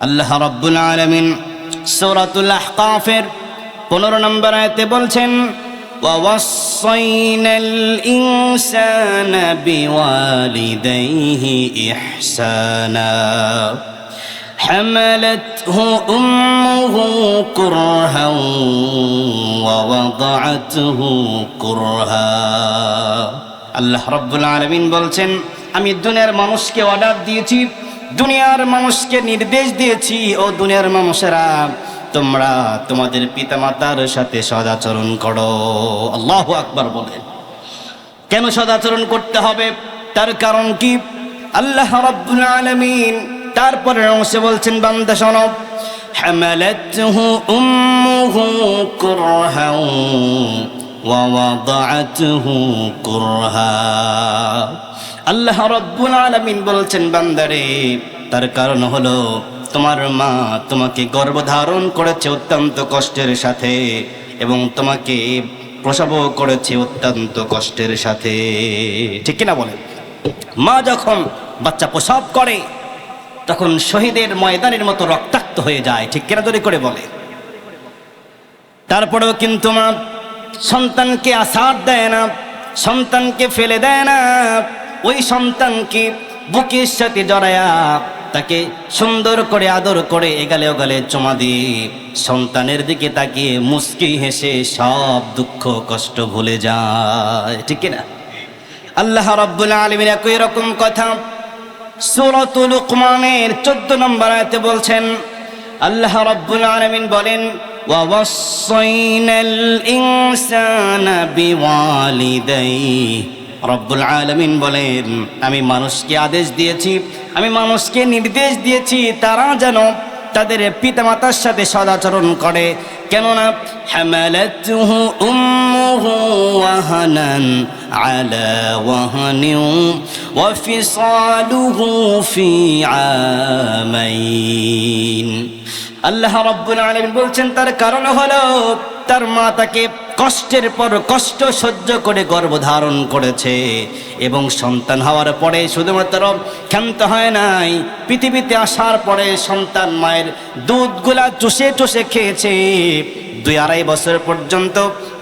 আল্লাহ রব্বুল আলমিন সৌরাতুল আহকাফের পনেরো নম্বর আয়তে বলছেন ووصينا الإنسان بوالديه إحسانا حملته أمه كرها ووضعته كرها আল্লাহ রব্বুল আলমিন বলছেন আমি দুনিয়ার মানুষকে অর্ডার দিয়েছি দুনিয়ার মানুষকে নির্দেশ দিয়েছি, ও দুনিয়ার মানুষেরা, তোমরা তোমাদের পিতামাতার সাথে সদাচরণ করো। আল্লাহ আকবার বলেন কেন সদাচরণ করতে হবে? তার কারণ কি? আল্লাহ আলমিন আলামিন তারপরে অংশে বলছেন, বান্দা সনব হ্যামেলে আল্লাহ রব্বুল আলামিন বলছেন, বান্দারে, তার কারণ হলো তোমার মা তোমাকে গর্ভধারণ করেছে অত্যন্ত কষ্টের সাথে এবং তোমাকে প্রসবও করেছে অত্যন্ত কষ্টের সাথে। ঠিক কিনা বলেন? মা যখন বাচ্চা প্রসব করে, তখন শহীদের ময়দানের মতো রক্তাক্ত হয়ে যায়। ঠিক কিনা দরি করে বলে। তারপরেও কিন্তু মা সন্তানকে আসার দেয় না, সন্তানকে ফেলে দেয় না। ওই সন্তানকে বুকের সাথে জড়ায়া তাকে সুন্দর করে, আদর করে এগালে ওগালে চমা দিয়ে সন্তানের দিকে তাকিয়ে মুস্কি হেসে সব দুঃখ, কষ্ট ভুলে যায়। ঠিক না আল্লাহ রাব্বুল আলামিন একই রকম কথা সূরাতুল লুকমানের 14 নম্বর আয়াতে বলছেন, আল্লাহ রাব্বুল আলামিন বলেন ওয়াওয়াসাইনাল ইনসানা বিওয়ালিদাইহি রব্বুল আলামিন বলেন, আমি মানুষকে আদেশ দিয়েছি, আমি মানুষকে নির্দেশ দিয়েছি, তারা যেন তাদের পিতামাতার সাথে সদাচরণ করে। কেননা, হামালাতুহু ফি আল্লাহ রাব্বুল আলামিন বলছেন, তার কারণ হলো তার মা তাকে কষ্টের পর কষ্ট সহ্য করে গর্ভধারণ করেছে এবং সন্তান হওয়ার পরে শুধুমাত্র ক্ষান্ত হয় নাই। পৃথিবীতে আসার পরে সন্তান মায়ের দুধগুলা চুষে চুষে খেয়েছে। দুই আড়াই বছর পর্যন্ত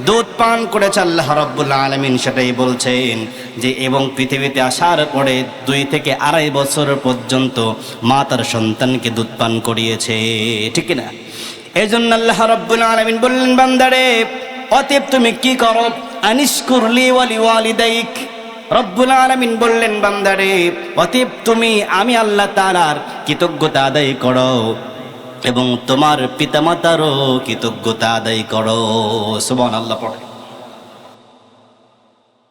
দুধ পান করেছে আল্লাহ রব্বুল্লা আলমিন, সেটাই বলছেন যে, এবং পৃথিবীতে আসার পরে দুই থেকে আড়াই বছর পর্যন্ত মা তার সন্তানকে দুধ পান করিয়েছে। ঠিক না? এই জন্য আল্লাহ রব্বুল আলমিন বললেন, বান্দারে অতএব তুমি কি করো? আনিস করলি ওয়ালি ওয়ালিদাইক রব্বুল আলমিন বললেন, বান্দারে অতীব তুমি, আমি আল্লাহ তালার কৃতজ্ঞতা আদায় করো এবং তোমার পিতামাতারও কৃতজ্ঞতা আদায় করো। সুবহানাল্লাহ, পড়ে।